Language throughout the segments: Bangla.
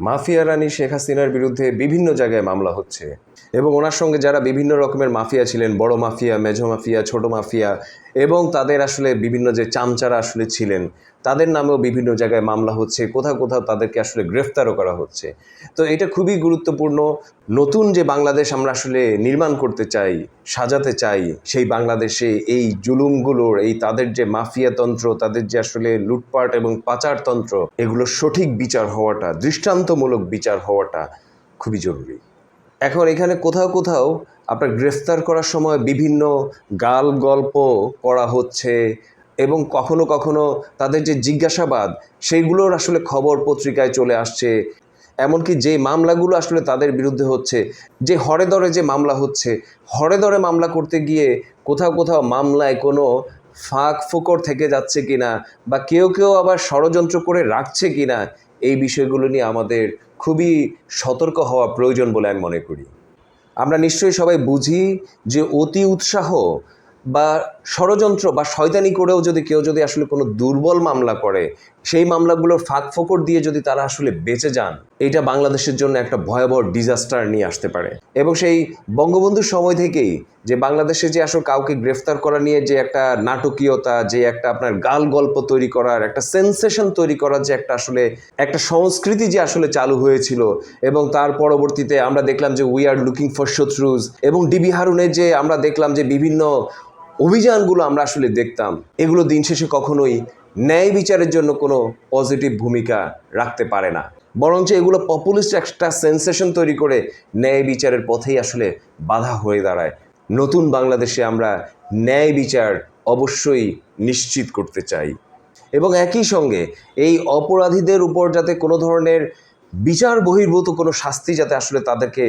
মাফিয়া রানী শেখ হাসিনার বিরুদ্ধে বিভিন্ন জায়গায় মামলা হচ্ছে। এবং ওনার সঙ্গে যারা বিভিন্ন রকমের মাফিয়া ছিলেন, বড় মাফিয়া, মেঝো মাফিয়া, ছোট মাফিয়া, এবং তাদের আসলে বিভিন্ন যে চামচারা আসলে ছিলেন, তাদের নামেও বিভিন্ন জায়গায় মামলা হচ্ছে, কোথাও কোথাও তাদেরকে আসলে গ্রেফতারও করা হচ্ছে। তো এটা খুবই গুরুত্বপূর্ণ। নতুন যে বাংলাদেশ আমরা আসলে নির্মাণ করতে চাই সাজাতে চাই সেই বাংলাদেশে এই জুলুমগুলোর, এই তাদের যে মাফিয়াতন্ত্র তাদের যে আসলে লুটপাট এবং পাচারতন্ত্র এগুলোর সঠিক বিচার হওয়াটা, দৃষ্টান্তমূলক বিচার হওয়াটা খুবই জরুরি। এখন এখানে কোথাও কোথাও আপনার গ্রেফতার করার সময় বিভিন্ন গাল গল্প করা হচ্ছে এবং কখনো কখনো তাদের যে জিজ্ঞাসাবাদ, সেইগুলোর আসলে খবর পত্রিকায় চলে আসছে। এমনকি যে মামলাগুলো আসলে তাদের বিরুদ্ধে হচ্ছে, যে হরে দরে যে মামলা হচ্ছে, হরে দরে মামলা করতে গিয়ে কোথাও কোথাও মামলায় কোনো ফাঁক ফোকর থেকে যাচ্ছে কিনা বা কেউ কেউ আবার ষড়যন্ত্র করে রাখছে কিনা এই বিষয়গুলো নিয়ে আমাদের খুবই সতর্ক হওয়া প্রয়োজন বলে আমি মনে করি। আমরা নিশ্চয়ই সবাই বুঝি যে অতি উৎসাহ বা ষড়যন্ত্র বা শয়তানি করেও যদি কেউ যদি আসলে কোনো দুর্বল মামলা করে, সেই মামলাগুলোর ফাঁক ফোকর দিয়ে যদি তারা আসলে বেঁচে যান এটা বাংলাদেশের জন্য একটা ভয়াবহ ডিজাস্টার নিয়ে আসতে পারে। এবং সেই বঙ্গবন্ধুর সময় থেকেই যে বাংলাদেশে যে আসলে কাউকে গ্রেফতার করা নিয়ে যে একটা নাটকীয়তা, যে একটা আপনার গাল গল্প তৈরি করার, একটা সেন্সেশন তৈরি করার যে একটা আসলে, একটা সংস্কৃতি যে আসলে চালু হয়েছিল, এবং তার পরবর্তীতে আমরা দেখলাম যে উই আর লুকিং ফর শত্রুজ, এবং ডিবি হারুনের যে আমরা দেখলাম যে বিভিন্ন অভিযানগুলো আমরা আসলে দেখতাম। এগুলো দিন শেষে কখনোই ন্যায় বিচারের জন্য কোনো পজিটিভ ভূমিকা রাখতে পারে না। বরঞ্চ এগুলো পপুলিস্ট একটা সেন্সেশন তৈরি করে ন্যায় বিচারের পথেই আসলে বাধা হয়ে দাঁড়ায়। নতুন বাংলাদেশে আমরা ন্যায় বিচার অবশ্যই নিশ্চিত করতে চাই। এবং একই সঙ্গে এই অপরাধীদের উপর যাতে কোনো ধরনের বিচার বহির্ভূত কোনো শাস্তি যাতে আসলে তাদেরকে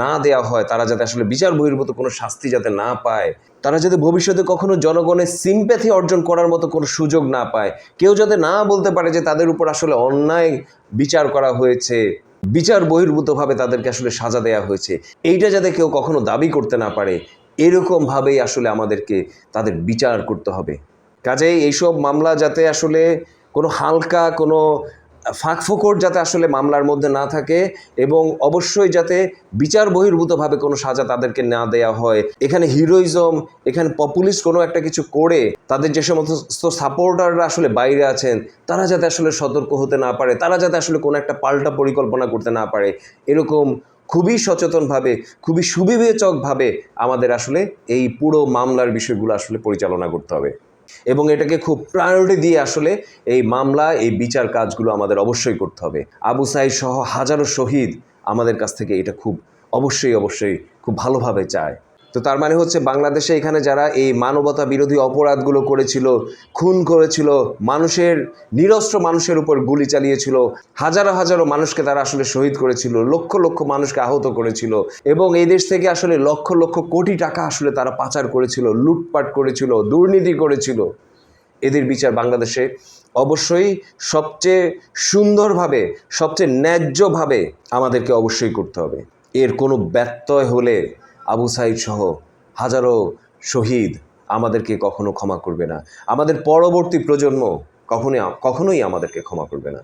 না দেওয়া হয়, তারা যাতে আসলে বিচার বহির্ভূত কোনো শাস্তি যাতে না পায়, তারা যাতে ভবিষ্যতে কখনো জনগণের সিম্প্যাথি অর্জন করার মতো কোনো সুযোগ না পায়, কেউ যাতে না বলতে পারে যে তাদের উপর আসলে অন্যায় বিচার করা হয়েছে, বিচার বহির্ভূতভাবে তাদেরকে আসলে সাজা দেওয়া হয়েছে, এইটা যাতে কেউ কখনো দাবি করতে না পারে, এরকমভাবেই আসলে আমাদেরকে তাদের বিচার করতে হবে। কাজেই এইসব মামলা যাতে আসলে কোনো হালকা কোনো ফাঁক ফোকর যাতে আসলে মামলার মধ্যে না থাকে এবং অবশ্যই যাতে বিচার বহির্ভূতভাবে কোনো সাজা তাদেরকে না দেওয়া হয়। এখানে হিরোইজম, এখানে পপুলিস্ট কোনো একটা কিছু করে তাদের যে সমস্ত সাপোর্টাররা আসলে বাইরে আছেন, তারা যাতে আসলে সতর্ক হতে না পারে, তারা যাতে আসলে কোনো একটা পাল্টা পরিকল্পনা করতে না পারে, এরকম খুবই সচেতনভাবে, খুবই সুবিবেচকভাবে আমাদের আসলে এই পুরো মামলার বিষয়গুলো আসলে পরিচালনা করতে হবে। এবং এটাকে খুব প্রায়োরিটি দিয়ে আসলে এই মামলা, এই বিচার কাজগুলো আমাদের অবশ্যই করতে হবে। আবু সাইদ সহ হাজারো শহীদ আমাদের কাছ থেকে এটা খুব অবশ্যই অবশ্যই খুব ভালোভাবে চায়। তো তার মানে হচ্ছে বাংলাদেশে এখানে যারা এই মানবতা বিরোধী অপরাধগুলো করেছিল, খুন করেছিল, মানুষের, নিরস্ত্র মানুষের উপর গুলি চালিয়েছিল, হাজারো হাজারো মানুষকে তারা আসলে শহীদ করেছিল, লক্ষ লক্ষ মানুষকে আহত করেছিল এবং এই দেশ থেকে আসলে লক্ষ লক্ষ কোটি টাকা আসলে তারা পাচার করেছিল, লুটপাট করেছিল, দুর্নীতি করেছিল। এদের বিচার বাংলাদেশে অবশ্যই সবচেয়ে সুন্দরভাবে, সবচেয়ে ন্যায্যভাবে আমাদেরকে অবশ্যই করতে হবে। এর কোনো ব্যত্যয় হলে আবু সাইদ সহ হাজারো শহীদ আমাদেরকে কখনো ক্ষমা করবে না। আমাদের পরবর্তী প্রজন্ম কখনোই কখনোই আমাদেরকে ক্ষমা করবে না।